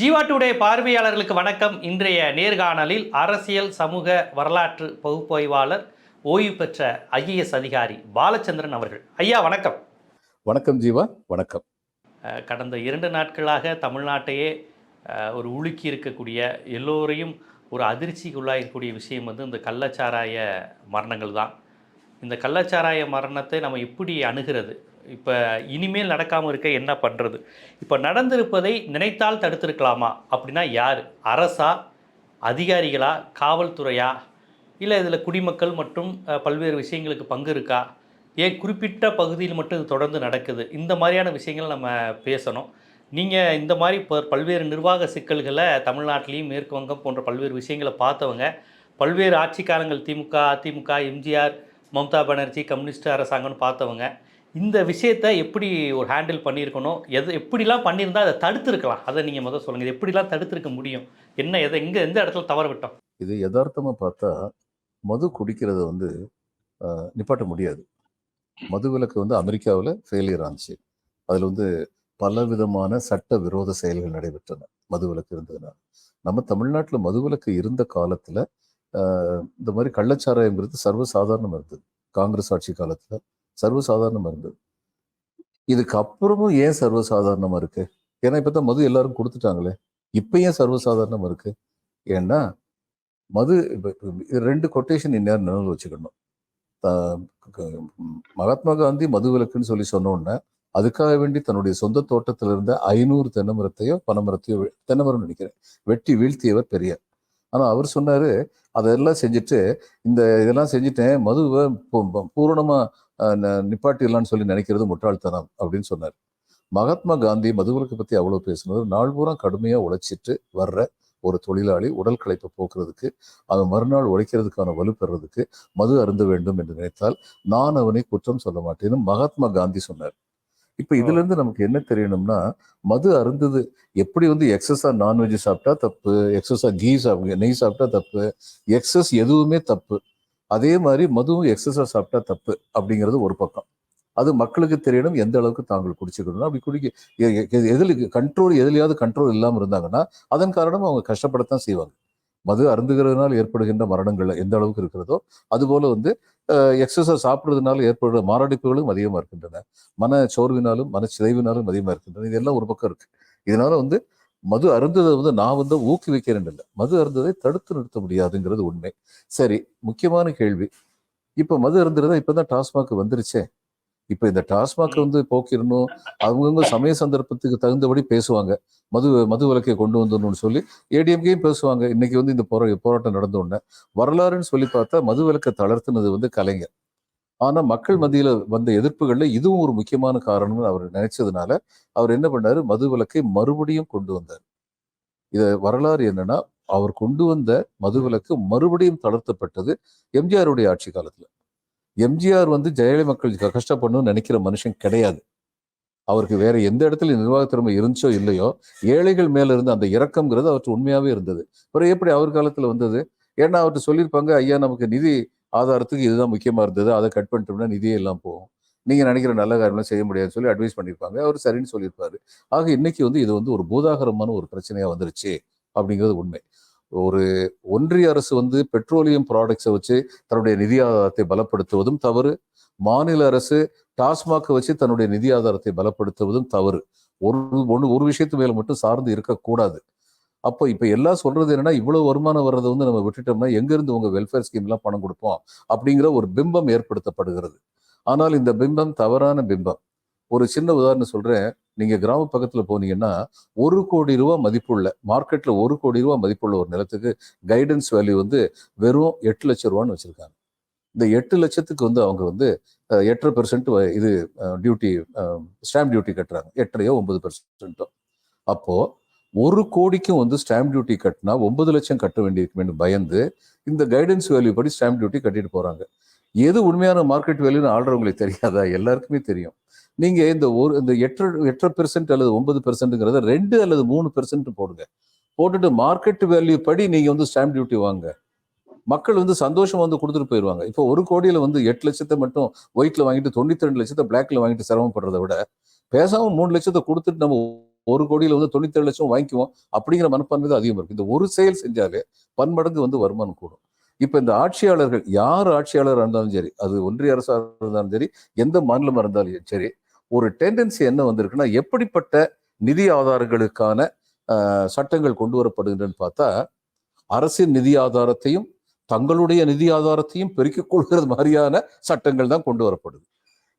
Jeeva today பார்வையாளர்களுக்கு வணக்கம். இன்றைய நேர்காணலில் அரசியல் சமூக வரலாற்று பகுப்பாய்வாளர் ஓய்வு பெற்ற ஐஏஎஸ் அதிகாரி பாலச்சந்திரன் அவர்கள். ஐயா வணக்கம். வணக்கம் ஜீவா வணக்கம். கடந்த இரண்டு நாட்களாக தமிழ்நாட்டையே ஒரு உலுக்கி இருக்கக்கூடிய எல்லோரையும் ஒரு அதிர்ச்சிக்குள்ளாயிருக்கக்கூடிய விஷயம் வந்து இந்த கள்ளச்சாராய மரணங்கள் தான். இந்த கள்ளச்சாராய மரணத்தை நம்ம எப்படி அணுகிறது. இப்போ இனிமேல் நடக்காமல் இருக்க என்ன பண்ணுறது இப்போ நடந்திருப்பதை நினைத்தால் தடுத்திருக்கலாமா? அப்படின்னா யார்? அரசா? அதிகாரிகளா? காவல்துறையா? இல்லை இதில் குடிமக்கள் மற்றும் பல்வேறு விஷயங்களுக்கு பங்கு இருக்கா? ஏன் குறிப்பிட்ட பகுதியில் மட்டும் இது தொடர்ந்து நடக்குது? இந்த மாதிரியான விஷயங்கள் நம்ம பேசணும். நீங்கள் இந்த மாதிரி இப்போ பல்வேறு நிர்வாக சிக்கல்களை தமிழ்நாட்டிலையும் மேற்கு வங்கம் போன்ற பல்வேறு விஷயங்களை பார்த்தவங்க பல்வேறு ஆட்சிக்காரங்கள் திமுக அதிமுக எம்ஜிஆர் மம்தா பானர்ஜி கம்யூனிஸ்ட் அரசாங்கம்னு பார்த்தவங்க இந்த விஷயத்தை எப்படி ஒரு ஹேண்டில் பண்ணியிருக்கணும்? எது எப்படிலாம் பண்ணியிருந்தால் அதை தடுத்திருக்கலாம்? அதை நீங்கள் முதல் சொல்லுங்கள் இது எப்படிலாம் தடுத்திருக்க முடியும்? என்ன எதை எங்கே எந்த இடத்துல தவற விட்டோம்? இது யதார்த்தமாக பார்த்தா மது குடிக்கிறத வந்து நிப்பாட்ட முடியாது. மது விலக்கு வந்து அமெரிக்காவில் ஃபெயிலியர் ஆச்சு அதில் வந்து பல விதமான சட்ட விரோத செயல்கள் நடைபெற்றன மது விலக்கு இருந்ததுனால. நம்ம தமிழ்நாட்டில் மது விலக்கு இருந்த காலத்தில் இந்த மாதிரி கள்ளச்சாராயங்கிறது சர்வசாதாரணமாக இருந்தது. காங்கிரஸ் ஆட்சி காலத்தில் சர்வசாதாரணமாக இருந்தது இதுக்கு அப்புறமும் ஏன் சர்வசாதாரணமாக இருக்கு? ஏன்னா இப்போ தான் மது எல்லாரும் கொடுத்துட்டாங்களே. இப்போ ஏன் சர்வசாதாரணமாக இருக்கு? ஏன்னா மது ரெண்டு கொட்டேஷன் இந்நேரம் நினைவு வச்சுக்கணும். மகாத்மா காந்தி மது விளக்குன்னு சொல்லி சொன்னோன்னே அதுக்காக வேண்டி தன்னுடைய சொந்த தோட்டத்தில் இருந்த ஐநூறு தென்னமரத்தையோ பனைமரத்தையோ வெ- நினைக்கிறேன். வெட்டி வீழ்த்தியவர் பெரியார். ஆனால் அவர் சொன்னார் அதெல்லாம் செஞ்சுட்டு இந்த இதெல்லாம் செஞ்சுட்டேன் மதுவை பூ- பூ- ந- நிப்பாட்டிடலாம்னு சொல்லி நினைக்கிறது முட்டாள்தனம் அப்படின்னு சொன்னார். மகாத்மா காந்தி மதுவிலக்கு பற்றி அவ்வளோ பேசுனது நாள் பூரா கடுமையாக உழைச்சிட்டு வர்ற ஒரு தொழிலாளி உடல் களைப்பை போக்குறதுக்கு அவன் மறுநாள் உழைக்கிறதுக்கான வலு மது அருந்த வேண்டும் என்று நினைத்தால் நான் அவனை குற்றம் சொல்ல மாட்டேன்னு மகாத்மா காந்தி சொன்னார். இப்ப இதுல இருந்து நமக்கு என்ன தெரியணும்னா மது அருந்தது. எப்படி வந்து எக்ஸஸா நான்வெஜ் சாப்பிட்டா தப்பு எக்ஸஸா கீ சாப்பிட்டு நெய் சாப்பிட்டா தப்பு எக்ஸஸ் எதுவுமே தப்பு. அதே மாதிரி மதுவும் எக்ஸஸா சாப்பிட்டா தப்பு அப்படிங்கிறது ஒரு பக்கம். அது மக்களுக்கு தெரியணும் எந்த அளவுக்கு தாங்கள் குடிச்சுக்கணும் அப்படி குடிக்க எதில் கண்ட்ரோல் எதுலையாவது கண்ட்ரோல் இல்லாமல் இருந்தாங்கன்னா அதன் காரணமா அவங்க கஷ்டப்படத்தான் செய்வாங்க. மது அருந்துகிறதுனால ஏற்படுகின்ற மரணங்கள் எந்த அளவுக்கு இருக்கிறதோ அதுபோல வந்து எக்ஸசைஸ் சாப்பிட்றதுனால ஏற்படுற மாரடைப்புகளும் அதிகமாக இருக்கின்றன. மன சோர்வினாலும் மன சிதைவினாலும் அதிகமாக இருக்கின்றன. இதெல்லாம் ஒரு பக்கம் இருக்கு. இதனால வந்து மது அருந்ததை வந்து நான் வந்து ஊக்குவிக்கிறேன் இல்லை. மது அருந்ததை தடுத்து நிறுத்த முடியாதுங்கிறது உண்மை. சரி முக்கியமான கேள்வி. இப்போ மது அருந்துறதா இப்பதான் டாஸ்மாக் வந்துருச்சே. இப்போ இந்த டாஸ்மாக் வந்து போக்கிடணும் அவங்கவுங்க சமய சந்தர்ப்பத்துக்கு தகுந்தபடி பேசுவாங்க. மது மது விலக்கை கொண்டு வந்துடணும்னு சொல்லி ஏடிஎம்கேயும் பேசுவாங்க. இன்னைக்கு வந்து இந்த போரா போராட்டம் நடந்த உடனே. வரலாறுன்னு சொல்லி பார்த்தா மது விலக்கை தளர்த்துனது வந்து கலைஞர். ஆனா மக்கள் மத்தியில வந்த எதிர்ப்புகள்ல இதுவும் ஒரு முக்கியமான காரணம்னு அவர் நினைச்சதுனால அவர் என்ன பண்ணாரு? மது விலக்கை மறுபடியும் கொண்டு வந்தார். இத வரலாறு என்னன்னா அவர் கொண்டு வந்த மது விலக்கு மறுபடியும் தளர்த்தப்பட்டது எம்ஜிஆருடைய ஆட்சி காலத்துல. எம்ஜிஆர் வந்து ஜெயலலிதா மக்கள் கஷ்டப்படணும்னு நினைக்கிற மனுஷன் கிடையாது. அவருக்கு வேற எந்த இடத்துல நிர்வாக திறமை இருந்துச்சோ இல்லையோ ஏழைகள் மேல இருந்த அந்த இறக்கம்ங்கிறது அவருக்கு உண்மையாவே இருந்தது. அப்புறம் எப்படி அவர் காலத்துல வந்தது? ஏன்னா அவர்கிட்ட சொல்லியிருப்பாங்க ஐயா நமக்கு நிதி ஆதாரத்துக்கு இதுதான் முக்கியமா இருந்தது. அதை கட் பண்ணிட்டோம்னா நிதியே எல்லாம் போகும். நீங்க நினைக்கிற நல்ல காரியம்லாம் செய்ய முடியாதுன்னு சொல்லி அட்வைஸ் பண்ணியிருப்பாங்க. அவர் சரின்னு சொல்லியிருப்பாரு. ஆக இன்னைக்கு வந்து இது வந்து ஒரு பூதாகரமான ஒரு பிரச்சனையா வந்துருச்சு. அப்படிங்கிறது உண்மை. ஒரு ஒன்றிய அரசு வந்து பெட்ரோலியம் ப்ராடக்ட்ஸை வச்சு தன்னுடைய நிதி ஆதாரத்தை பலப்படுத்துவதும் தவறு. மாநில அரசு டாஸ்மாகை வச்சு தன்னுடைய நிதி ஆதாரத்தை பலப்படுத்துவதும் தவறு. ஒரு ஒன்று ஒரு விஷயத்து மேலே மட்டும் சார்ந்து இருக்கக்கூடாது. அப்போ இப்போ எல்லாம் சொல்றது என்னன்னா இவ்வளவு வருமானம் வர்றதை வந்து நம்ம விட்டுட்டோம்னா எங்கேருந்து உங்கள் உங்க வெல்ஃபேர் ஸ்கீம்லாம் பணம் கொடுப்போம்? அப்படிங்கிற ஒரு பிம்பம் ஏற்படுத்தப்படுகிறது. ஆனால் இந்த பிம்பம் தவறான பிம்பம். ஒரு சின்ன உதாரணம் சொல்றேன். நீங்க கிராம பக்கத்துல போனீங்கன்னா ஒரு கோடி ரூபா மதிப்புள்ள மார்க்கெட்ல ஒரு கோடி ரூபா மதிப்புள்ள ஒரு நிலத்துக்கு கைடன்ஸ் வேல்யூ வந்து வெறும் எட்டு லட்சம் ரூபான்னு வச்சிருக்காங்க. இந்த எட்டு லட்சத்துக்கு வந்து அவங்க வந்து எட்டரை பெர்சென்ட் இது டியூட்டி ஸ்டாம்ப் டியூட்டி கட்டுறாங்க. எட்டரையோ ஒன்பது பெர்சென்ட்டோ அப்போ ஒரு கோடிக்கும் வந்து ஸ்டாம்ப் டியூட்டி கட்டினா ஒன்பது லட்சம் கட்ட வேண்டியிருக்குமேனு பயந்து இந்த கைடன்ஸ் வேல்யூ படி ஸ்டாம்ப் டியூட்டி கட்டிட்டு போறாங்க. எது உண்மையான மார்க்கெட் வேல்யூன்னு ஆள்றவங்களுக்கு தெரியாதா? எல்லாருக்குமே தெரியும். நீங்க இந்த ஒரு இந்த எட்டு எட்டரை பெர்சென்ட் அல்லது ஒன்பது பெர்சென்ட்ங்கிறத ரெண்டு அல்லது மூணு பெர்சென்ட் போடுங்க. போட்டுட்டு மார்க்கெட் வேல்யூ படி நீங்க வந்து ஸ்டாம்ப் டியூட்டி வாங்க மக்கள் வந்து சந்தோஷம் வந்து கொடுத்துட்டு போயிடுவாங்க இப்போ ஒரு கோடியில வந்து எட்டு லட்சத்தை மட்டும் ஒயிட்ல வாங்கிட்டு தொண்ணூத்தி ரெண்டு லட்சத்தை பிளாக்ல வாங்கிட்டு சிரமப்படுறத விட பேசாம மூணு லட்சத்தை கொடுத்துட்டு நம்ம ஒரு கோடியில வந்து தொண்ணூத்தேழு லட்சம் வாங்கிக்குவோம் அப்படிங்கிற மனப்பான்மை தான் அதிகமாக இருக்கு. இந்த ஒரு செயல் செஞ்சாலே பன்மடங்கு வந்து வருமானம் கூடும். இப்ப இந்த ஆட்சியாளர்கள் யார் ஆட்சியாளராக இருந்தாலும் சரி அது ஒன்றிய அரசாக இருந்தாலும் சரி எந்த மாநிலமா இருந்தாலும் சரி ஒரு டெண்டன்சி என்ன வந்திருக்குன்னா எப்படிப்பட்ட நிதி ஆதாரங்களுக்கான ஆஹ், சட்டங்கள் கொண்டு வரப்படுகின்றன பார்த்தா அரசின் நிதி ஆதாரத்தையும் தங்களுடைய நிதி ஆதாரத்தையும் பெருக்கிக் கொள்கிறது மாதிரியான சட்டங்கள் தான் கொண்டு வரப்படுது.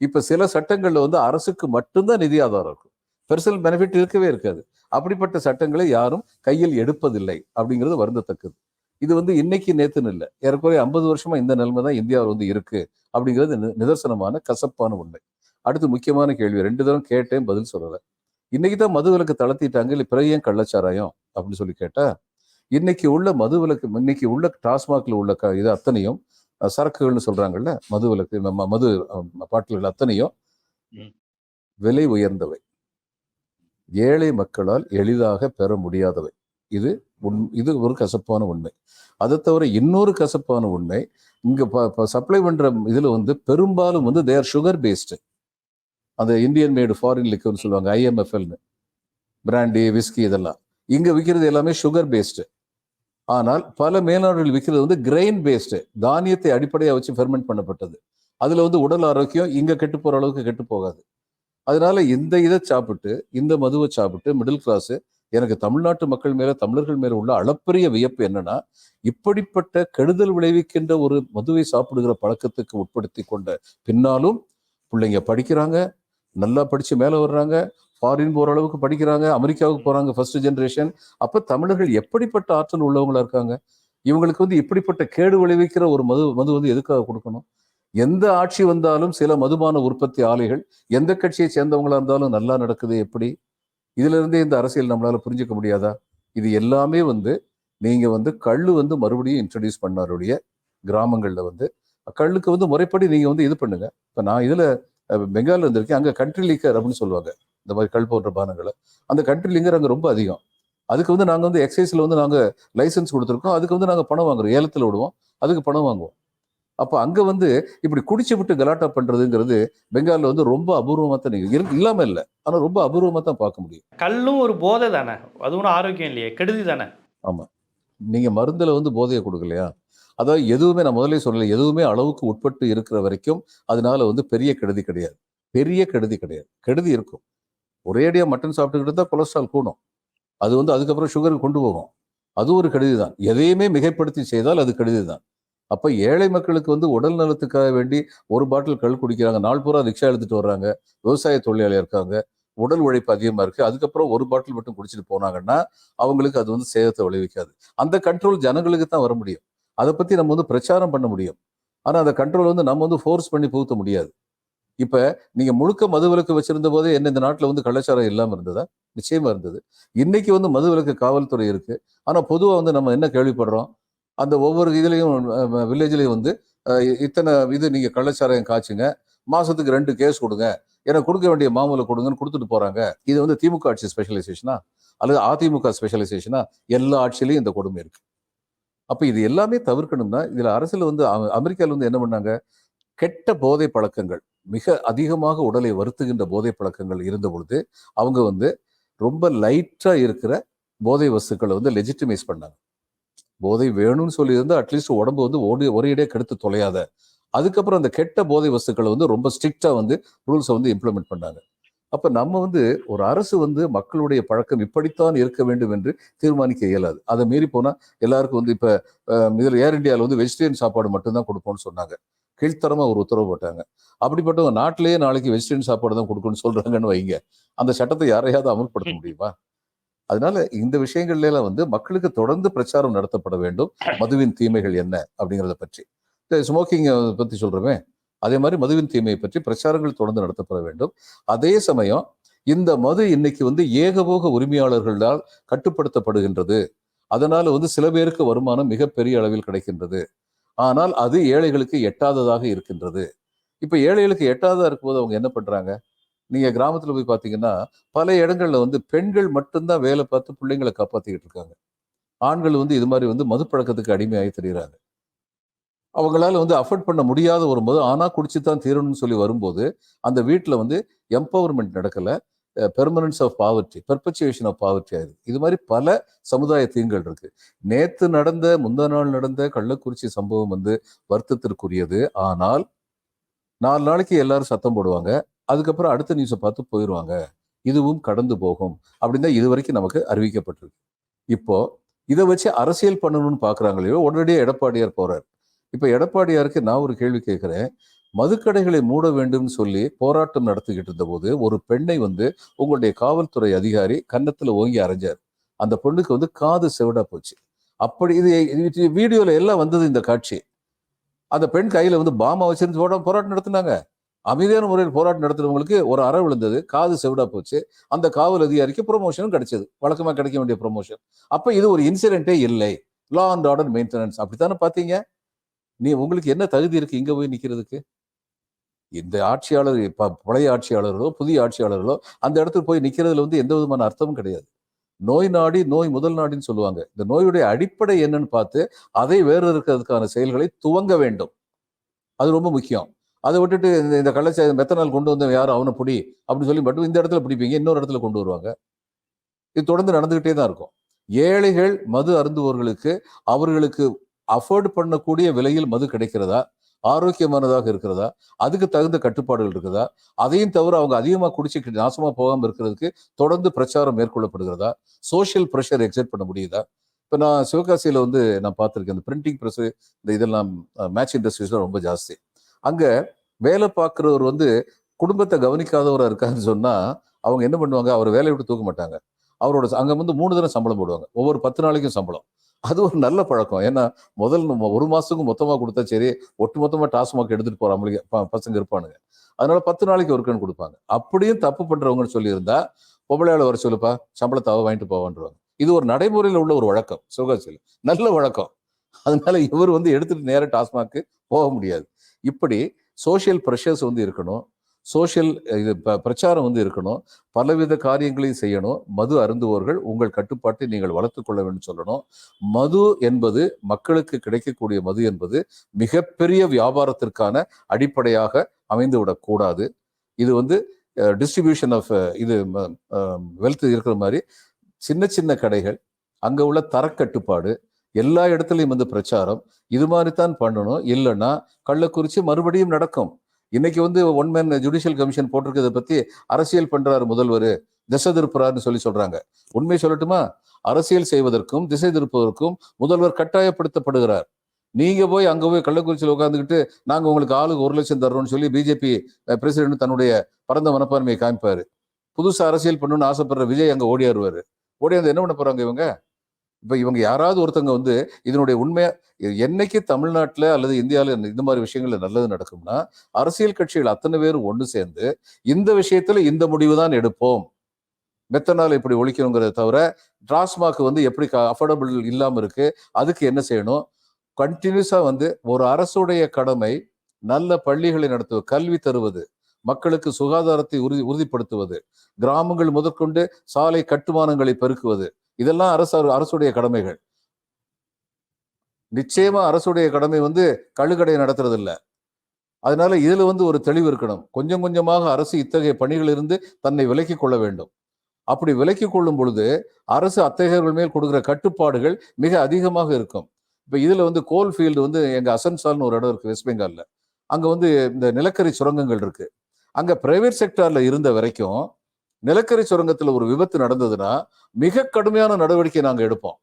இப்ப சில சட்டங்கள்ல வந்து அரசுக்கு மட்டும்தான் நிதி ஆதாரம் இருக்கும். பெர்சனல் பெனிஃபிட் இருக்கவே இருக்காது. அப்படிப்பட்ட சட்டங்களை யாரும் கையில் எடுப்பதில்லை அப்படிங்கிறது வருந்தத்தக்கது. இது வந்து இன்னைக்கு நேத்துன்னு இல்லை. ஏறக்குறைய ஐம்பது வருஷமா இந்த நிலைமை தான் இந்தியாவில் வந்து இருக்கு அப்படிங்கிறது நிதர்சனமான கசப்பான உண்மை. அடுத்து முக்கியமான கேள்வி ரெண்டு தரம் கேட்டேன் பதில் சொல்லலை. இன்னைக்கு தான் மது விலக்கு தளர்த்திட்டாங்க இல்லை ஏன் கள்ளச்சாராயம்? அப்படின்னு சொல்லி கேட்டா இன்னைக்கு உள்ள மது விலக்கு இன்னைக்கு உள்ள டாஸ்மாக்ல உள்ள க- இது அத்தனையும் சரக்குகள்னு சொல்றாங்கல்ல மது விலக்கு மது பாட்டில்கள் அத்தனையும். விலை உயர்ந்தவை. ஏழை மக்களால் எளிதாக பெற முடியாதவை. இது உண் இது ஒரு கசப்பான உண்மை. அதை தவிர இன்னொரு கசப்பான உண்மை இங்க சப்ளை பண்ற இதுல வந்து பெரும்பாலும் வந்து தேர் சுகர் பேஸ்டு அந்த இந்தியன் மேடு ஃபாரின் லிக்கர்னு சொல்லுவாங்க ஐஎம்எஃப்எல்னு பிராண்டி விஸ்கி இதெல்லாம். இங்கே விற்கிறது எல்லாமே சுகர் பேஸ்டு ஆனால் பல மேல்நாடுகள் விற்கிறது வந்து கிரெயின் பேஸ்டு தானியத்தை அடிப்படையாக வச்சு ஃபெர்மெண்ட் பண்ணப்பட்டது. அதில் வந்து உடல் ஆரோக்கியம் இங்கே கெட்டு போகிற அளவுக்கு கெட்டு போகாது. அதனால இந்த இதை சாப்பிட்டு இந்த மதுவை சாப்பிட்டு மிடில் கிளாஸு எனக்கு தமிழ்நாட்டு மக்கள் மேலே தமிழர்கள் மேலே உள்ள அளப்பரிய வியப்பு என்னன்னா இப்படிப்பட்ட கெடுதல் விளைவிக்கின்ற ஒரு மதுவை சாப்பிடுகிற பழக்கத்துக்கு உட்படுத்தி கொண்ட பின்னாலும் பிள்ளைங்க படிக்கிறாங்க நல்லா படித்து மேலே வர்றாங்க ஃபாரின் போகிற அளவுக்கு படிக்கிறாங்க அமெரிக்காவுக்கு போகிறாங்க ஃபர்ஸ்ட் ஜென்ரேஷன் அப்போ தமிழர்கள் எப்படிப்பட்ட ஆற்றல் உள்ளவங்களா இருக்காங்க? இவங்களுக்கு வந்து இப்படிப்பட்ட கேடு விளைவிக்கிற ஒரு மது மது வந்து எதுக்காக கொடுக்கணும்? எந்த ஆட்சி வந்தாலும் சில மதுபான உற்பத்தி ஆலைகள் எந்த கட்சியை சேர்ந்தவங்களா இருந்தாலும் நல்லா நடக்குது எப்படி? இதிலிருந்தே இந்த அரசியல் நம்மளால் புரிஞ்சுக்க முடியாதா? இது எல்லாமே வந்து நீங்கள் வந்து கல் வந்து மறுபடியும் இன்ட்ரடியூஸ் பண்ணாருடைய கிராமங்களில் வந்து. கல்லுக்கு வந்து முறைப்படி நீங்கள் வந்து இது பண்ணுங்க. இப்போ நான் இதில் பெங்கால்ல இருந்திருக்கேன் அங்க கண்ட்ரி லீக்கர் அப்படின்னு சொல்லுவாங்க. இந்த மாதிரி கல் போன்ற பானங்களை. அந்த கண்ட்ரி லிங்கர் அங்க ரொம்ப அதிகம். அதுக்கு வந்து நாங்க வந்து எக்ஸைஸ்ல வந்து நாங்க லைசன்ஸ் கொடுத்துருக்கோம். அதுக்கு வந்து நாங்க பணம் வாங்குறோம். ஏலத்துல விடுவோம். அதுக்கு பணம் வாங்குவோம். அப்ப அங்க வந்து இப்படி குடிச்சு விட்டு கலாட்டா பண்றதுங்கிறது பெங்கால்ல வந்து ரொம்ப அபூர்வமா தான் நீங்க இருக்கு இல்லாம இல்லை. ஆனா ரொம்ப அபூர்வமா தான் பார்க்க முடியும். கல்லும் ஒரு போதை தானே. அது ஒன்றும் ஆரோக்கியம் இல்லையே. கெடுதி தானே. நீங்க மருந்துல வந்து போதையை கொடுக்கலையா? அதாவது எதுவுமே நான் முதல்ல சொல்லலை எதுவுமே அளவுக்கு உட்பட்டு இருக்கிற வரைக்கும் அதனால வந்து பெரிய கெடுதி கிடையாது. பெரிய கெடுதி கிடையாது. கெடுதி இருக்கும். ஒரேடியாக மட்டன் சாப்பிட்டுக்கிட்டு தான் கொலஸ்ட்ரால் கூடும். அது வந்து அதுக்கப்புறம் சுகருக்கு கொண்டு போகும். அது ஒரு கெடுதி தான். எதையுமே மிகைப்படுத்தி செய்தால் அது கெடுதி தான். அப்ப ஏழை மக்களுக்கு வந்து உடல் நலத்துக்காக வேண்டி ஒரு பாட்டில் கல் குடிக்கிறாங்க. நாள் பூரா ரிக்ஷா எடுத்துட்டு வர்றாங்க. விவசாய தொழிலாளி இருக்காங்க. உடல் உழைப்பு அதிகமா இருக்கு. அதுக்கப்புறம் ஒரு பாட்டில் மட்டும் குடிச்சிட்டு போனாங்கன்னா அவங்களுக்கு அது வந்து சேதத்தை விளைவிக்காது. அந்த கண்ட்ரோல் ஜனங்களுக்கு தான் வர முடியும். அதை பற்றி நம்ம வந்து பிரச்சாரம் பண்ண முடியும். ஆனால் அந்த கண்ட்ரோல் வந்து நம்ம வந்து ஃபோர்ஸ் பண்ணி புகுத்த முடியாது. இப்போ நீங்கள் முழுக்க மதுவிலக்கு வச்சுருந்த போதே என்ன இந்த நாட்டில் வந்து கள்ளச்சாரம் இல்லாமல் இருந்ததா? நிச்சயமாக இருந்தது. இன்னைக்கு வந்து மதுவிலக்கு காவல்துறை இருக்குது ஆனால் பொதுவாக வந்து நம்ம என்ன கேள்விப்படுறோம்? அந்த ஒவ்வொரு இதுலேயும் வில்லேஜ்லேயும் வந்து இத்தனை இது நீங்கள் கலாச்சாரம் காய்ச்சுங்க. மாதத்துக்கு ரெண்டு கேஸ் கொடுங்க. எனக்கு கொடுக்க வேண்டிய மாமூலை கொடுங்கன்னு கொடுத்துட்டு போகிறாங்க இது வந்து திமுக ஆட்சி ஸ்பெஷலைசேஷனா அல்லது அதிமுக ஸ்பெஷலைசேஷனா எல்லா ஆட்சியிலையும் இந்த கொடுமை இருக்குது அப்போ இது எல்லாமே தவிர்க்கணும்னா இதில் அரசியல் வந்து அமெரிக்காவில் வந்து என்ன பண்ணாங்க? கெட்ட போதை பழக்கங்கள் மிக அதிகமாக உடலை வருத்துகின்ற போதை பழக்கங்கள் இருந்த பொழுது அவங்க வந்து ரொம்ப லைட்டாக இருக்கிற போதை வஸ்துக்களை வந்து லெஜிட்டிமைஸ் பண்ணாங்க. போதை வேணும்னு சொல்லியிருந்தால் அட்லீஸ்ட் உடம்பு வந்து ஓடி ஒரேடியாக கெடுத்து தொலையாத. அதுக்கப்புறம் அந்த கெட்ட போதை வஸ்துக்களை வந்து ரொம்ப ஸ்ட்ரிக்டாக வந்து ரூல்ஸை வந்து இம்ப்ளிமெண்ட் பண்ணாங்க. அப்ப நம்ம வந்து ஒரு அரசு வந்து மக்களுடைய பழக்கம் இப்படித்தான் இருக்க வேண்டும் என்று தீர்மானிக்க இயலாது. அதை மீறி போனா எல்லாருக்கும் வந்து இப்ப இதுல ஏர் இந்தியாவில் வந்து வெஜிடேரியன் சாப்பாடு மட்டும்தான் கொடுப்போம்னு சொன்னாங்க. கீழ்த்தரமா ஒரு உத்தரவு போட்டாங்க. அப்படிப்பட்டவங்க நாட்டிலேயே நாளைக்கு வெஜிடேரியன் சாப்பாடு தான் கொடுக்கணும்னு சொல்றாங்கன்னு வைங்க. அந்த சட்டத்தை யாரையாவது அமல்படுத்த முடியுமா? அதனால இந்த விஷயங்கள்ல எல்லாம் வந்து மக்களுக்கு தொடர்ந்து பிரச்சாரம் நடத்தப்பட வேண்டும். மதுவின் தீமைகள் என்ன அப்படிங்கிறத பற்றி. ஸ்மோக்கிங் பத்தி சொல்றமே. அதே மாதிரி மதுவின் தீமையை பற்றி பிரச்சாரங்கள் தொடர்ந்து நடத்தப்பட வேண்டும். அதே சமயம் இந்த மது இன்னைக்கு வந்து ஏகபோக உரிமையாளர்களால் கட்டுப்படுத்தப்படுகின்றது. அதனால வந்து சில பேருக்கு வருமானம் மிகப்பெரிய அளவில் கிடைக்கின்றது. ஆனால் அது ஏழைகளுக்கு எட்டாததாக இருக்கின்றது. இப்போ ஏழைகளுக்கு எட்டாததாக இருக்கும்போது அவங்க என்ன பண்ணுறாங்க நீங்கள் கிராமத்தில் போய் பார்த்தீங்கன்னா பல இடங்களில் வந்து பெண்கள் மட்டும்தான் வேலை பார்த்து பிள்ளைங்களை காப்பாற்றிக்கிட்டு இருக்காங்க. ஆண்கள் வந்து இது மாதிரி வந்து மது பழக்கத்துக்கு அடிமையாகி தெரிகிறாங்க அவங்களால வந்து அஃபோர்ட் பண்ண முடியாத வரும்போது ஆனால் குடிச்சு தான் தீரணும்னு சொல்லி வரும்போது அந்த வீட்டில் வந்து எம்பவர்மெண்ட் நடக்கல. Permanence of poverty perpetuation of poverty ஆகுது இது மாதிரி பல சமுதாய தீங்குகள் இருக்கு. நேற்று நடந்த முந்தா நாள் நடந்த கள்ளக்குறிச்சி சம்பவம் வந்து வருத்தத்திற்குரியது. ஆனால் நாலு நாளைக்கு எல்லாரும் சத்தம் போடுவாங்க. அதுக்கப்புறம் அடுத்த நியூஸை பார்த்து போயிடுவாங்க இதுவும் கடந்து போகும். அப்படின்னு தான் இது வரைக்கும் நமக்கு அறிவிக்கப்பட்டிருக்கு. இப்போ இதை வச்சு அரசியல் பண்ணணும்னு பாக்குறாங்களோ உடனடியே எடப்பாடியார் போறார். இப்போ எடப்பாடியாருக்கு நான் ஒரு கேள்வி கேட்குறேன் மதுக்கடைகளை மூட வேண்டும்னு சொல்லி போராட்டம் நடத்திக்கிட்டு இருந்தபோது ஒரு பெண்ணை வந்து உங்களுடைய காவல்துறை அதிகாரி கன்னத்தில் ஓங்கி அரைஞ்சார். அந்த பொண்ணுக்கு வந்து காது செவிடா போச்சு. அப்படி இது இது வீடியோல எல்லாம் வந்தது இந்த காட்சி. அந்த பெண் கையில வந்து பாமா வச்சிருந்து போட போராட்டம் நடத்தினாங்க. அமைதியான முறையில் போராட்டம் நடத்துறவங்களுக்கு ஒரு அற விழுந்தது காது செவிடா போச்சு. அந்த காவல் அதிகாரிக்கு ப்ரொமோஷனும் கிடைச்சது. வழக்கமாக கிடைக்க வேண்டிய ப்ரொமோஷன் அப்போ இது ஒரு இன்சிடென்ட்டே இல்லை. லா அண்ட் ஆர்டர் மெயின்டெனன்ஸ் அப்படித்தானே பார்த்தீங்க நீ உங்களுக்கு என்ன தகுதி இருக்கு இங்க போய் நிக்கிறதுக்கு? இந்த ஆட்சியாளர் இப்ப பழைய ஆட்சியாளர்களோ புதிய ஆட்சியாளர்களோ அந்த இடத்துக்கு போய் நிக்கிறதுல வந்து எந்த விதமான அர்த்தமும் கிடையாது. நோய் நாடி நோய் முதல் நாடின்னு சொல்லுவாங்க. இந்த நோயுடைய அடிப்படை என்னன்னு பார்த்து அதை வேறு இருக்கிறதுக்கான செயல்களை துவங்க வேண்டும். அது ரொம்ப முக்கியம். அதை விட்டுட்டு இந்த இந்த கள்ளச்சா மெத்தனால் கொண்டு வந்தவன் யாரும் அவனை பிடி அப்படின்னு சொல்லி மட்டும் இந்த இடத்துல பிடிப்பீங்க. இன்னொரு இடத்துல கொண்டு வருவாங்க. இது தொடர்ந்து நடந்துகிட்டே தான் இருக்கும். ஏழைகள் மது அருந்துவோர்களுக்கு அவர்களுக்கு அஃபோர்ட் பண்ணக்கூடிய விலையில் மது கிடைக்கிறதா? ஆரோக்கியமானதாக இருக்கிறதா? அதுக்கு தகுந்த கட்டுப்பாடுகள் இருக்குதா? அதையும் தவிர அவங்க அதிகமாக குடிச்சு நாசமா போகாமல் இருக்கிறதுக்கு தொடர்ந்து பிரச்சாரம் மேற்கொள்ளப்படுகிறதா? சோஷியல் ப்ரெஷர் எக்ஸைட் பண்ண முடியுதா? இப்போ நான் சிவகாசியில் வந்து நான் பார்த்துருக்கேன். இந்த பிரிண்டிங் ப்ரெஸ் இந்த இதெல்லாம் மேட்ச் இண்டஸ்ட்ரீஸ்லாம் ரொம்ப ஜாஸ்தி. அங்கே வேலை பார்க்குறவர் வந்து குடும்பத்தை கவனிக்காதவராக இருக்காருன்னு சொன்னால் அவங்க என்ன பண்ணுவாங்க? அவர் வேலையை விட்டு தூக்க மாட்டாங்க. அவரோட அங்கே வந்து மூணு தினம் சம்பளம் போடுவாங்க. ஒவ்வொரு பத்து நாளைக்கும் சம்பளம். அது ஒரு நல்ல பழக்கம். ஏன்னா முதல் நம்ம ஒரு மாசத்துக்கு மொத்தமாக கொடுத்தா சரி ஒட்டு மொத்தமா டாஸ்மாக் போகிற போறாமலே பசங்க இருப்பானுங்க. அதனால பத்து நாளைக்கு ஒருக்கன்னு கொடுப்பாங்க. அப்படியும் தப்பு பண்ணுறவங்கன்னு சொல்லியிருந்தா பொம்பளையால் வர சொல்லுப்பா சம்பளத்தாவை வாங்கிட்டு போவான்றவாங்க. இது ஒரு நடைமுறையில் உள்ள ஒரு வழக்கம் சுகாசியில் நல்ல வழக்கம். அதனால இவர் வந்து எடுத்துட்டு நேராக டாஸ்மாக்கு போக முடியாது. இப்படி சோஷியல் ப்ரெஷர்ஸ் வந்து இருக்கணும். சோஷியல் இது பிரச்சாரம் வந்து இருக்கணும். பலவித காரியங்களையும் செய்யணும். மது அருந்துவோர்கள் உங்கள் கட்டுப்பாட்டை நீங்கள் வளர்த்துக்கொள்ள வேண்டும் சொல்லணும். மது என்பது மக்களுக்கு கிடைக்கக்கூடிய மது என்பது மிகப்பெரிய வியாபாரத்திற்கான அடிப்படையாக அமைந்து விடக்கூடாது இது வந்து டிஸ்ட்ரிபியூஷன் ஆஃப் இது வெல்த் இருக்கிற மாதிரி சின்ன சின்ன கடைகள் அங்கே உள்ள தரக்கட்டுப்பாடு எல்லா இடத்துலையும் வந்து பிரச்சாரம் இது மாதிரி தான் பண்ணணும். இல்லைன்னா கள்ளக்குறிச்சி மறுபடியும் நடக்கும். இன்னைக்கு வந்து ஒன் மேன் ஜுடிஷியல் கமிஷன் போட்டிருக்கிறத பத்தி அரசியல் பண்றாரு முதல்வர் திசை திருப்புறாருன்னு சொல்லி சொல்றாங்க. உண்மை சொல்லட்டுமா? அரசியல் செய்வதற்கும் திசை திருப்புவதற்கும் முதல்வர் கட்டாயப்படுத்தப்படுகிறார். நீங்க போய் அங்க போய் கள்ளக்குறிச்சியில் உட்காந்துக்கிட்டு நாங்க உங்களுக்கு ஆளுக்கு ஒரு லட்சம் தர்றோம்னு சொல்லி பிஜேபி பிரசிடென்ட் தன்னுடைய பரந்த மனப்பான்மையை காமிப்பாரு. புதுசா அரசியல் பண்ணணும்னு ஆசைப்படுற விஜய் அங்க ஓடியாருவாரு. ஓடியாந்து என்ன பண்ண போறாங்க இவங்க? இப்போ இவங்க யாராவது ஒருத்தங்க வந்து இதனுடைய உண்மையா என்னைக்கு தமிழ்நாட்டில் அல்லது இந்தியாவில் இந்த மாதிரி விஷயங்கள்ல நல்லது நடக்கும்னா அரசியல் கட்சிகள் அத்தனை பேரும் ஒன்று சேர்ந்து இந்த விஷயத்துல இந்த முடிவு தான் எடுப்போம் மெத்தனால் இப்படி ஒழிக்கணுங்கிறத தவிர டாஸ்மாக் வந்து எப்படி அஃபோர்டபுள் இல்லாமல் இருக்கு அதுக்கு என்ன செய்யணும்? கண்டினியூஸாக வந்து ஒரு அரசுடைய கடமை நல்ல பள்ளிகளை நடத்துவது கல்வி தருவது மக்களுக்கு சுகாதாரத்தை உறுதி உறுதிப்படுத்துவது கிராமங்கள் முதற்கொண்டு சாலை கட்டுமானங்களை பெருக்குவது இதெல்லாம் அரசு அரசுடைய கடமைகள். நிச்சயமா அரசுடைய கடமை வந்து கழுகடை நடத்துறது இல்லை அதனால இதுல வந்து ஒரு தெளிவு இருக்கணும். கொஞ்சம் கொஞ்சமாக அரசு இத்தகைய பணிகளிலிருந்து தன்னை விலக்கிக் கொள்ள வேண்டும். அப்படி விலக்கிக் கொள்ளும் பொழுது அரசு அத்தகையவர்கள் மேல் கொடுக்கிற கட்டுப்பாடுகள் மிக அதிகமாக இருக்கும். இப்போ இதில் வந்து கோல் ஃபீல்டு வந்து எங்கள் அசன்சால்னு ஒரு இடம் இருக்குது வெஸ்ட் பெங்காலில். அங்கே வந்து இந்த நிலக்கரி சுரங்கங்கள் இருக்கு. அங்க பிரைவேட் செக்டாரில் இருந்த வரைக்கும் நிலக்கரி சுரங்கத்தில் ஒரு விபத்து நடந்ததுன்னா மிக கடுமையான நடவடிக்கை நாங்கள் எடுப்போம்.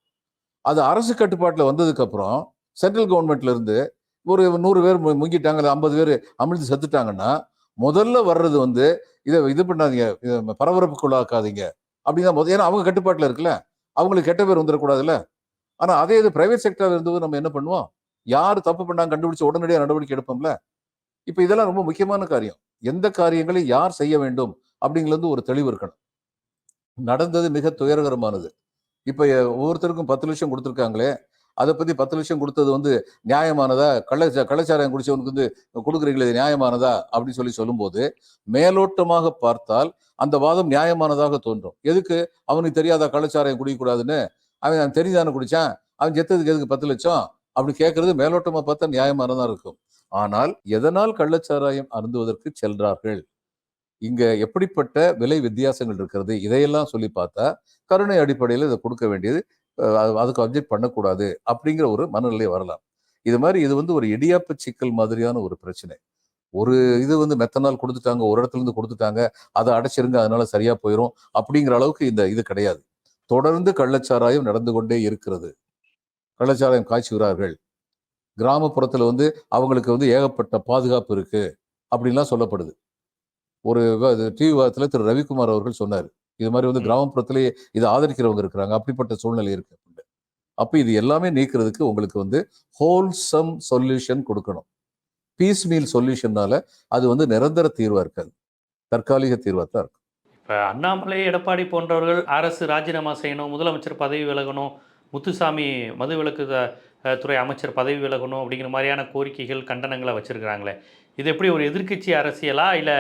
அது அரசு கட்டுப்பாட்டில் வந்ததுக்கப்புறம் சென்ட்ரல் கவர்மெண்ட்லேருந்து ஒரு நூறு பேர் மு- முங்கிட்டாங்க ஐம்பது பேர் அமிழ்ந்து செத்துட்டாங்கன்னா முதல்ல வர்றது வந்து இதை இது பண்ணாதீங்க இதை பரபரப்புக்குள்ளாக்காதீங்க. அப்படின்னா முதல் ஏன்னா அவங்க கட்டுப்பாட்டில் இருக்குல்ல அவங்களுக்கு கெட்ட பேர் வந்துடக்கூடாதுல்ல. ஆனால் அதே இது பிரைவேட் செக்டர் இருந்தது நம்ம என்ன பண்ணுவோம்? யார் தப்பு பண்ணாங்க கண்டுபிடிச்சு உடனடியாக நடவடிக்கை எடுப்போம்ல? இப்போ இதெல்லாம் ரொம்ப முக்கியமான காரியம். எந்த காரியங்களை யார் செய்ய வேண்டும்? அப்படிங்கிறது ஒரு தெளிவு இருக்கணும். நடந்தது மிக துயரகரமானது. இப்போ ஒவ்வொருத்தருக்கும் பத்து லட்சம் கொடுத்துருக்காங்களே அதை பற்றி பத்து லட்சம் கொடுத்தது வந்து நியாயமானதா? கள்ள கள்ளச்சாராயம் குடிச்சவனுக்கு வந்து கொடுக்குறீங்களே நியாயமானதா? அப்படின்னு சொல்லி சொல்லும்போது மேலோட்டமாக பார்த்தால் அந்த வாதம் நியாயமானதாக தோன்றும். எதுக்கு? அவனுக்கு தெரியாதா கள்ளச்சாராயம் குடிக்கக்கூடாதுன்னு? அவன் அவன் தெரிஞ்சானே குடித்தான் அவன் செத்ததுக்கு எதுக்கு பத்து லட்சம்? அப்படி கேட்கறது மேலோட்டமாக பார்த்தா நியாயமானதாக இருக்கும். ஆனால் எதனால் கள்ளச்சாராயம் அருந்துவதற்கு செல்றார்கள்? இங்க எப்படிப்பட்ட விலை வித்தியாசங்கள் இருக்கிறது இதையெல்லாம் சொல்லி பார்த்தா கருணை அடிப்படையில் இதை கொடுக்க வேண்டியது அதுக்கு அப்ஜெக்ட் பண்ணக்கூடாது அப்படிங்கிற ஒரு மனநிலை வரலாம். இது மாதிரி இது வந்து ஒரு இடியாப்ப சிக்கல் மாதிரியான ஒரு பிரச்சனை. ஒரு இது வந்து மெத்தனால் கொடுத்துட்டாங்க ஒரு இடத்துல இருந்து கொடுத்துட்டாங்க அதை அடைச்சிருங்க அதனால சரியா போயிடும் அப்படிங்கிற அளவுக்கு இந்த இது கிடையாது. தொடர்ந்து கள்ளச்சாராயம் நடந்து கொண்டே இருக்கிறது. கள்ளச்சாராயம் காய்ச்சுகிறார்கள். கிராமப்புறத்துல வந்து அவங்களுக்கு வந்து ஏகப்பட்ட பாதுகாப்பு இருக்கு அப்படின்லாம் சொல்லப்படுது. ஒரு டிவி வாரத்துல திரு. ரவிக்குமார் அவர்கள் சொன்னார். இது மாதிரி வந்து ம். கிராமப்புறத்திலேயே இதை ஆதரிக்கிறவங்க இருக்கிறாங்க. அப்படிப்பட்ட சூழ்நிலை இருக்கு அப்படின்னு. அப்ப இது எல்லாமே நீக்கிறதுக்கு உங்களுக்கு வந்து ஹோல்சம் சொல்யூஷன் கொடுக்கணும். பீஸ் மீல் சொல்யூஷன்னால அது வந்து நிரந்தர தீர்வா இருக்காது. தற்காலிக தீர்வா தான் இருக்கும். இப்போ அண்ணாமலை எடப்பாடி போன்றவர்கள் அரசு ராஜினாமா செய்யணும் முதலமைச்சர் பதவி விலகணும் முத்துசாமி மதுவிலக்கு த- அஹ், துறை அமைச்சர் பதவி விலகணும் அப்படிங்கிற மாதிரியான கோரிக்கைகள் கண்டனங்களை வச்சிருக்கிறாங்களே. இது எப்படி ஒரு எதிர்க்கட்சி அரசியலா இல்லை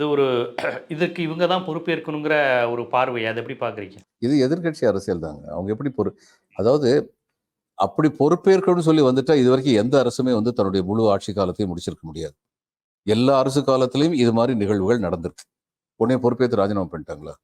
இது ஒரு இதற்கு இவங்க தான் பொறுப்பேற்கணுங்கிற ஒரு பார்வை அதை எப்படி பார்க்குறீங்க? இது எதிர்க்கட்சி அரசியல் தாங்க. அவங்க எப்படி பொறு அதாவது அப்படி பொறுப்பேற்கணும்னு சொல்லி வந்துட்டா இது வரைக்கும் எந்த அரசுமே வந்து தன்னுடைய முழு ஆட்சி காலத்தையும் முடிச்சிருக்க முடியாது. எல்லா அரசு காலத்திலையும் இது மாதிரி நிகழ்வுகள் நடந்திருக்கு. உடனே பொறுப்பேற்று ராஜினாமா பண்ணிட்டாங்களா?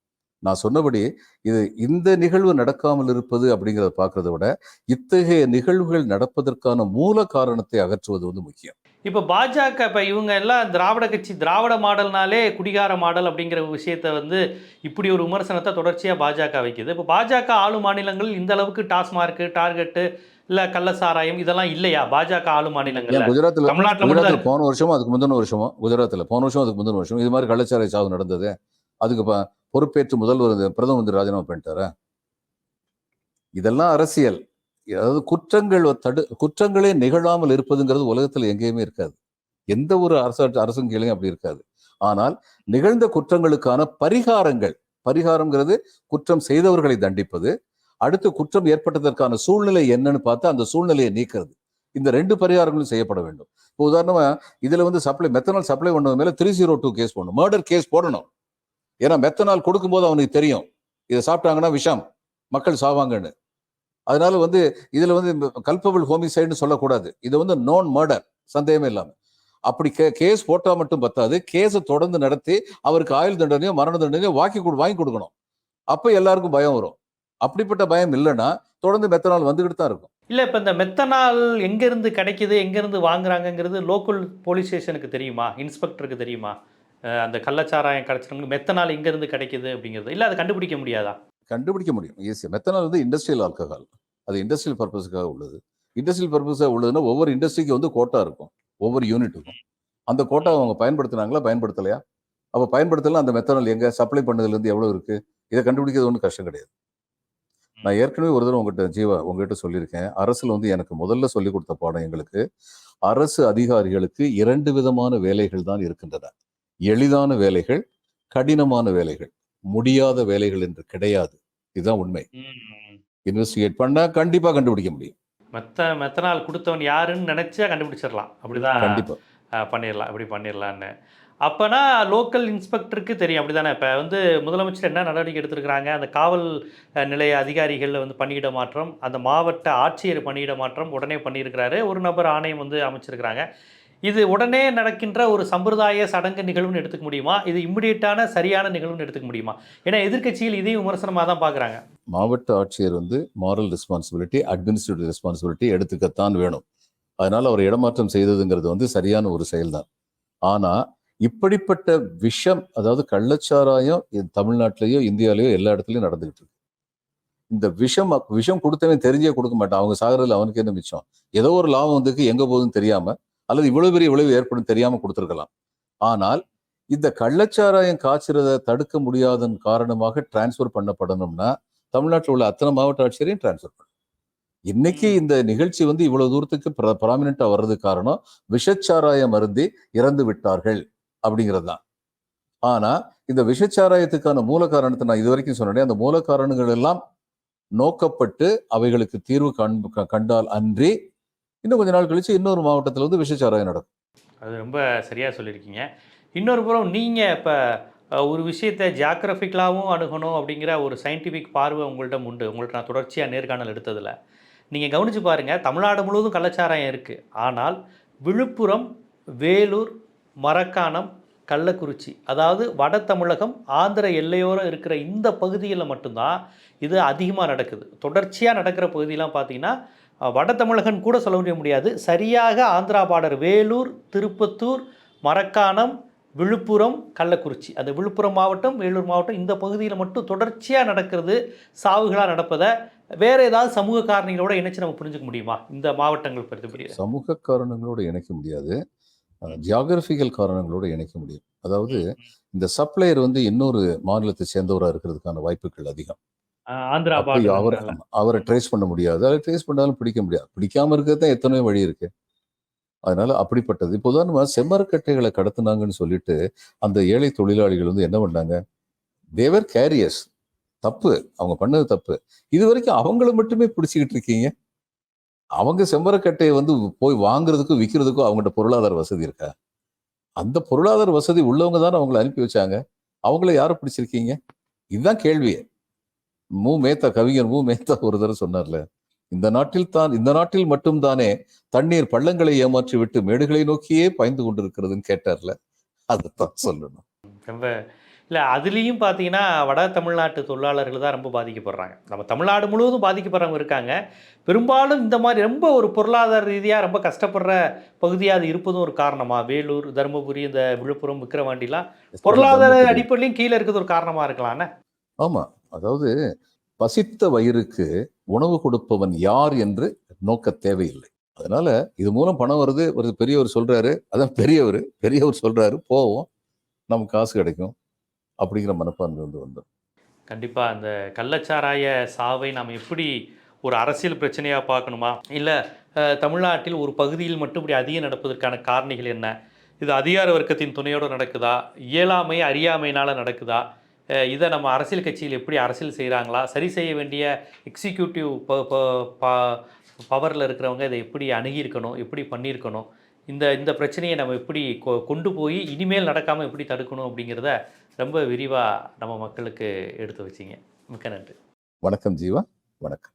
நான் சொன்னபடி இது இந்த நிகழ்வு நடக்காமல் இருப்பது அப்படிங்கிறத பார்க்கறத விட இத்தகைய நிகழ்வுகள் நடப்பதற்கான மூல காரணத்தை அகற்றுவது வந்து முக்கியம். இப்போ பாஜக இப்போ இவங்க எல்லாம் திராவிட கட்சி திராவிட மாடல்னாலே குடிகார மாடல் அப்படிங்கிற விஷயத்தை வந்து இப்படி ஒரு விமர்சனத்தை தொடர்ச்சியாக பாஜக வைக்குது. இப்போ பாஜக ஆளும் மாநிலங்கள் இந்த அளவுக்கு டாஸ்மார்க்கு டார்கெட்டு இல்லை கள்ளசாராயம் இதெல்லாம் இல்லையா? பாஜக ஆளும் ஏன் மாநிலங்கள்ல குஜராத்ல தமிழ்நாட்டில் குஜராத்ல போன வருஷமும் அதுக்கு முந்தின வருஷமும் குஜராத்ல போன வருஷம் அதுக்கு முந்தின வருஷம் இது மாதிரி கள்ளச்சாலை சாவு நடந்தது. அதுக்கு பொறுப்பேற்று முதல்வர் இந்த பிரதம மந்திரி ராஜினாமா பண்ணிட்டாரா? இதெல்லாம் அரசியல். அதாவது குற்றங்கள் தடு குற்றங்களே நிகழாமல் இருப்பதுங்கிறது உலகத்தில் எங்கேயுமே இருக்காது. எந்த ஒரு அரசு அரசும் கீழையும் அப்படி இருக்காது. ஆனால் நிகழ்ந்த குற்றங்களுக்கான பரிகாரங்கள் பரிகாரங்கிறது குற்றம் செய்தவர்களை தண்டிப்பது அடுத்து குற்றம் ஏற்பட்டதற்கான சூழ்நிலை என்னன்னு பார்த்து அந்த சூழ்நிலையை நீக்கிறது. இந்த ரெண்டு பரிகாரங்களும் செய்யப்பட வேண்டும். இப்போ உதாரணமா இதுல வந்து சப்ளை மெத்தனால் சப்ளை பண்ணது மேலே த்ரீ ஜீரோ டூ கேஸ் போடணும். மர்டர் கேஸ் போடணும். ஏன்னா மெத்தனால் கொடுக்கும்போது அவனுக்கு தெரியும். இதை சாப்பிட்டாங்கன்னா விஷம். மக்கள் சாவாங்கன்னு. அதனால வந்து இதுல வந்து கல்பபிள் ஹோமிசைடுன்னு சொல்லக்கூடாது. இது வந்து நோன் மர்டர் சந்தேகமே இல்லாமல் அப்படி கே கேஸ் போட்டால் மட்டும் பத்தாது. கேஸை தொடர்ந்து நடத்தி அவருக்கு ஆயுள் தண்டனையோ மரண தண்டனையோ வாங்கி கொடு வாங்கி கொடுக்கணும். அப்போ எல்லாருக்கும் பயம் வரும். அப்படிப்பட்ட பயம் இல்லைன்னா தொடர்ந்து மெத்தனால் வந்துகிட்டு தான் இருக்கும். இல்லை இப்போ இந்த மெத்தனால் எங்கேருந்து கிடைக்குது எங்கேருந்து வாங்குறாங்கங்கிறது லோக்கல் போலீஸ் ஸ்டேஷனுக்கு தெரியுமா? இன்ஸ்பெக்டருக்கு தெரியுமா? அந்த கள்ளச்சாராயம் கிடச்சிருங்க மெத்தனால் எங்கேருந்து கிடைக்குது அப்படிங்கிறது. இல்லை அதை கண்டுபிடிக்க முடியாதா? கண்டுபிடிக்க முடியும். ஈஸியாக மெத்தனால் வந்து இண்டஸ்ட்ரியல் ஆல்கஹால் அது இண்டஸ்ட்ரியல் பர்பஸுக்காக உள்ளது. இண்டஸ்ட்ரியல் பர்பஸாக உள்ளதுன்னா ஒவ்வொரு இண்டஸ்ட்ரிக்கு வந்து கோட்டா இருக்கும். ஒவ்வொரு யூனிட்டுக்கும் அந்த கோட்டா அவங்க பயன்படுத்துனாங்களா? பயன்படுத்தலையா? அப்போ பயன்படுத்தலாம் அந்த மெத்தனால் எங்க? சப்ளை பண்ணதுலேருந்து எவ்வளோ இருக்கு? இதை கண்டுபிடிக்கிறது ஒன்றும் கஷ்டம் கிடையாது. நான் ஏற்கனவே ஒரு தடவை உங்ககிட்ட ஜீவா உங்ககிட்ட சொல்லியிருக்கேன். அரசுல வந்து எனக்கு முதல்ல சொல்லி கொடுத்த பாடம் எங்களுக்கு அரசு அதிகாரிகளுக்கு இரண்டு விதமான வேலைகள் தான் இருக்கின்றன. எளிதான வேலைகள் கடினமான வேலைகள். முடியாத வேலைகள் என்று கிடையாது. இதுதான் உண்மை. இன்வெஸ்டிகேட் பண்ணா கண்டிப்பா கண்டுபிடிக்க முடியும். மெத்த மெத்தனால் கொடுத்தவன் யாருன்னு நினச்சா கண்டுபிடிச்சிடலாம். அப்படிதான் கண்டிப்பா. பண்ணிடலாம். இப்படி பண்ணிடலான்னு. அப்போனா லோக்கல் இன்ஸ்பெக்டருக்கு தெரியும். அப்படிதானே? இப்போ வந்து முதலமைச்சர் என்ன நடவடிக்கை எடுத்திருக்கிறாங்க? அந்த காவல் நிலைய அதிகாரிகளில் வந்து பணியிட மாற்றம் அந்த மாவட்ட ஆட்சியர் பணியிட மாற்றம் உடனே பண்ணியிருக்கிறாரு. ஒரு நபர் ஆணையம் வந்து அமைச்சிருக்கிறாங்க. இது உடனே நடக்கின்ற ஒரு சம்பிரதாய சடங்கு நிகழ்வுன்னு எடுத்துக்க முடியுமா? இது இம்மிடியட்டான சரியான நிகழ்வுன்னு எடுத்துக்க முடியுமா? ஏன்னா எதிர்கட்சியில் இதையும் விமர்சனமாக தான் பார்க்குறாங்க மாவட்ட ஆட்சியர் வந்து மாரல் ரெஸ்பான்சிபிலிட்டி அட்மினிஸ்ட்ரேட்டிவ் ரெஸ்பான்சிபிலிட்டி எடுத்துக்கத்தான் வேணும். அதனால அவர் இடமாற்றம் செய்ததுங்கிறது வந்து சரியான ஒரு செயல்தான். ஆனா இப்படிப்பட்ட விஷம் அதாவது கள்ளச்சாராயம் இது தமிழ்நாட்டிலேயோ இந்தியாலேயோ எல்லா இடத்துலையும் நடந்துகிட்டு இருக்கு. இந்த விஷம் விஷம் கொடுத்தவன் தெரிஞ்சே கொடுக்க மாட்டான். அவங்க சாகிறதுல அவனுக்கு என்ன மிச்சம்? ஏதோ ஒரு லாபம் வந்துக்கு எங்கே போகுதுன்னு தெரியாமல் அல்லது இவ்வளவு பெரிய விளைவு ஏற்படும் தெரியாம கொடுத்துருக்கலாம். ஆனால் இந்த கள்ளச்சாராயம் காய்ச்சறதை தடுக்க முடியாதன் காரணமாக டிரான்ஸ்ஃபர் பண்ணப்படணும்னா தமிழ்நாட்டில் உள்ள அத்தனை மாவட்ட ஆட்சியரையும் டிரான்ஸ்ஃபர் பண்ணணும். இன்னைக்கு இந்த நிகழ்ச்சி வந்து இவ்வளவு தூரத்துக்கு ப்ராமினெண்டா வர்றதுக்கு காரணம் விஷச்சாராய மருந்தி இறந்து விட்டார்கள் அப்படிங்கிறது தான் ஆனா இந்த விஷச்சாராயத்துக்கான மூல காரணத்தை நான் இது வரைக்கும் சொன்னேன் அந்த மூல காரணங்கள் எல்லாம் நோக்கப்பட்டு அவைகளுக்கு தீர்வு காண்பு க- கண்டால் அன்றி இன்னும் கொஞ்ச நாள் கழிச்சு இன்னொரு மாவட்டத்தில் வந்து விஷச்சாராயம் நடக்கும். அது ரொம்ப சரியாக சொல்லியிருக்கீங்க. இன்னொரு புறம் நீங்கள் இப்போ ஒரு விஷயத்தை ஜியாகிரபிக்கலாகவும் அணுகணும் அப்படிங்கிற ஒரு சயின்டிஃபிக் பார்வை உங்கள்கிட்ட உண்டு. உங்கள்ட்ட நான் தொடர்ச்சியாக நேர்காணல் எடுத்ததில். நீங்கள் கவனித்து பாருங்கள் தமிழ்நாடு முழுவதும் கள்ளச்சாராயம் இருக்குது ஆனால் விழுப்புரம் வேலூர் மரக்காணம் கள்ளக்குறிச்சி அதாவது வட தமிழகம் ஆந்திர எல்லையோரம் இருக்கிற இந்த பகுதியில் மட்டும்தான் இது அதிகமாக நடக்குது. தொடர்ச்சியாக நடக்கிற பகுதியெலாம் பார்த்தீங்கன்னா வட தமிழகன் கூட சொல்ல முடியாது. சரியாக ஆந்திரா பார்டர் வேலூர் திருப்பத்தூர் மரக்காணம் விழுப்புரம் கள்ளக்குறிச்சி. அந்த விழுப்புரம் மாவட்டம் வேலூர் மாவட்டம் இந்த பகுதியில் மட்டும் தொடர்ச்சியாக நடக்கிறது சாவுகளாக நடப்பதை வேற ஏதாவது சமூக காரணிகளோட இணைச்சு நம்ம புரிஞ்சுக்க முடியுமா? இந்த மாவட்டங்கள் பற்றி சமூக காரணங்களோடு இணைக்க முடியாது. ஜியாகிரபிக்கல் காரணங்களோடு இணைக்க முடியும். அதாவது இந்த சப்ளையர் வந்து இன்னொரு மாநிலத்தை சேர்ந்தவராக இருக்கிறதுக்கான வாய்ப்புகள் அதிகம். ஆந்திரா அவரை அவரை ட்ரேஸ் பண்ண முடியாது. அதை ட்ரேஸ் பண்ணாலும் பிடிக்க முடியாது. பிடிக்காம இருக்கிறது தான் எத்தனையோ வழி இருக்கு. அதனால அப்படிப்பட்டது. இப்போ உதாரணமா செம்மரக்கட்டைகளை கடத்துனாங்கன்னு சொல்லிட்டு அந்த ஏழை தொழிலாளிகள் வந்து என்ன பண்ணாங்க? தேவர் கேரியர்ஸ் தப்பு. அவங்க பண்ணது தப்பு. இது வரைக்கும் அவங்கள மட்டுமே பிடிச்சிக்கிட்டு இருக்கீங்க. அவங்க செம்மரக்கட்டையை வந்து போய் வாங்குறதுக்கும் விற்கிறதுக்கும் அவங்ககிட்ட பொருளாதார வசதி இருக்கா? அந்த பொருளாதார வசதி உள்ளவங்க தானே அவங்களை அனுப்பி வச்சாங்க. அவங்கள யாரை பிடிச்சிருக்கீங்க? இதுதான் கேள்வியே. மு மேத்தா கவிஞர் மு மேத்தா ஒரு தடவை சொன்னார்ல இந்த நாட்டில் தான் இந்த நாட்டில் மட்டும்தானே தண்ணீர் பள்ளங்களை ஏமாற்றி விட்டு மேடுகளை நோக்கியே பாய்ந்து கொண்டிருக்கிறதுன்னு கேட்டார்ல அதைத்தான் சொல்லணும். ரொம்ப இல்லை அதுலேயும் பார்த்தீங்கன்னா வட தமிழ்நாட்டு தொழிலாளர்கள் தான் ரொம்ப பாதிக்கப்படுறாங்க. நம்ம தமிழ்நாடு முழுவதும் பாதிக்கப்படுறவங்க இருக்காங்க. பெரும்பாலும் இந்த மாதிரி ரொம்ப ஒரு பொருளாதார ரீதியாக ரொம்ப கஷ்டப்படுற பகுதியாக அது இருப்பதும் ஒரு காரணமா? வேலூர் தருமபுரி இந்த விழுப்புரம் விக்கிரவாண்டிலாம் பொருளாதார அடிப்படையிலையும் கீழே இருக்கிறது ஒரு காரணமாக இருக்கலாம்ண்ணே ஆமா. அதாவது பசித்த வயிறுக்கு உணவு கொடுப்பவன் யார் என்று நோக்க தேவையில்லை. அதனால இது மூலம் பணம் வருது ஒரு பெரியவர் சொல்றாரு அதான் பெரியவர் பெரியவர் சொல்றாரு போவோம் நமக்கு காசு கிடைக்கும் அப்படிங்கிற மனப்பான்மை வந்து வந்தோம் கண்டிப்பாக அந்த கள்ளச்சாராய சாவை நாம் எப்படி ஒரு அரசியல் பிரச்சனையாக பார்க்கணுமா? இல்லை தமிழ்நாட்டில் ஒரு பகுதியில் மட்டும் இப்படி அதிகம் நடப்பதற்கான காரணிகள் என்ன? இது அதிகார வர்க்கத்தின் துணையோடு நடக்குதா? இயலாமை அறியாமையினால் நடக்குதா? இதை நம்ம அரசியல் கட்சியில் எப்படி அரசியல் செய்கிறாங்களா? சரி செய்ய வேண்டிய எக்ஸிக்யூட்டிவ் பவரில் இருக்கிறவங்க இதை எப்படி அணுகியிருக்கணும்? எப்படி பண்ணியிருக்கணும்? இந்த இந்த பிரச்சனையை நம்ம எப்படி கொ- கொண்டு போய் இனிமேல் நடக்காமல் எப்படி தடுக்கணும் அப்படிங்கிறத ரொம்ப விரிவாக நம்ம மக்களுக்கு எடுத்து வச்சிங்க. மிக்க நன்றி. வணக்கம் ஜீவா. வணக்கம்.